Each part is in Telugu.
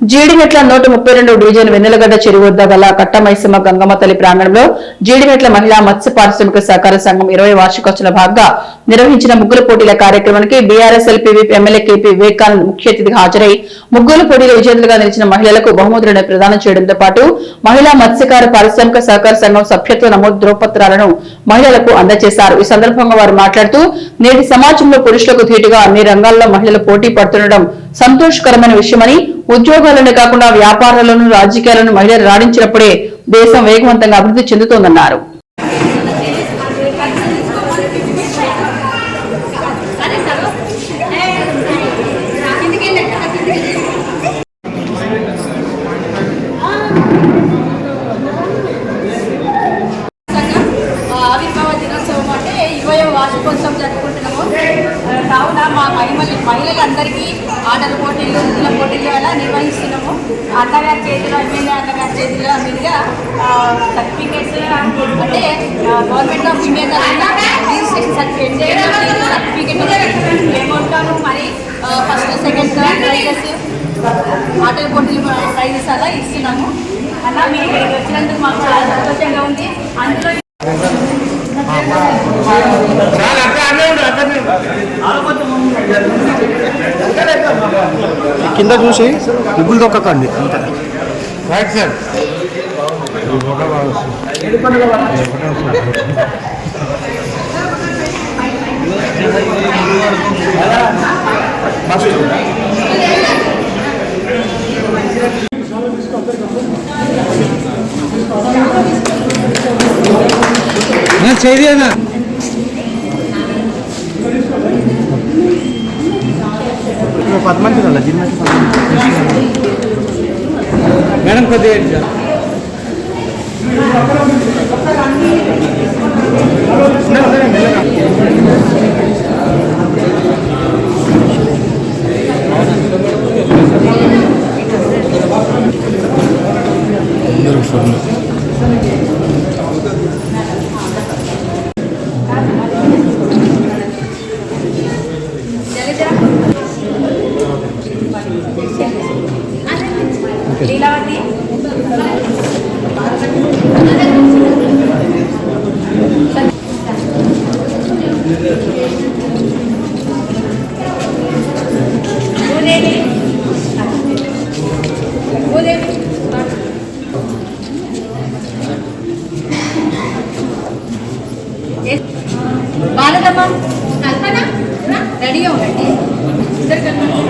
జీడిమెట్ల నూట ముప్పై రెండు డివిజన్ వెన్నెలగడ్డ చెరువు వద్ద గల కట్టమైసమ్మ గంగమ్మ తల్లి ప్రాంగణంలో జీడిమెట్ల మహిళా మత్స్య పారిశ్రామిక సహకార సంఘం ఇరవై వార్షికోత్సవ భాగంగా నిర్వహించిన ముగ్గుల పోటీల కార్యక్రమానికి BRS LP MLA KP Vivekanand ముఖ్య అతిథిగా హాజరై ముగ్గుల పోటీలో విజేతలుగా నిలిచిన మహిళలకు బహుమతులను ప్రదానం చేయడంతో పాటు మహిళా మత్స్యకార పారిశ్రామిక సహకార సంఘం సభ్యత్వ నమోదు ధ్రువపత్రాలను మహిళలకు అందజేశారు. ఈ సందర్భంగా వారు మాట్లాడుతూ నేటి సమాజంలో పురుషులకు ధీటుగా అన్ని రంగాల్లో మహిళలు పోటీ పడుతుండడం సంతోషకరమైన విషయమని ఉద్యోగాలనే కాకుండా వ్యాపారాలను రాజకీయాలను మహిళలు రాణించినప్పుడే దేశం వేగవంతంగా అభివృద్ధి చెందుతోందన్నారు. వార్షికోత్సవం జరుపుకుంటున్నాము కావున మా మహిళలు మహిళలందరికీ ఆటల పోటీలు ఇళ్ళ పోటీలు అలా government registration certificate certificate amount మరి ఫస్ట్ సెకండ్ థర్డ్ ప్రైజెస్ ఆటల పోటీలు ప్రైజెస్ అలా ఇస్తున్నాము అలా మీరు వచ్చినందుకు మాకు చాలా సంతోషంగా ఉంది అందులో కింద చూసి ముగ్గులు దొక్కకండి రైట్ సార్ చేయాలి పది మంది కదా జిమ్ మేడం కొద్దిగా లీలావతి భూదేవి లీలావతి. బాలదమ్మ. కల్పన. రెడీగా ఉండండి. ఇద్దరు కల్పన.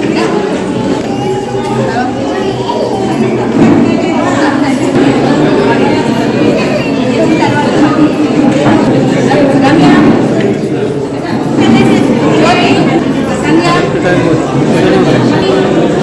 何これ?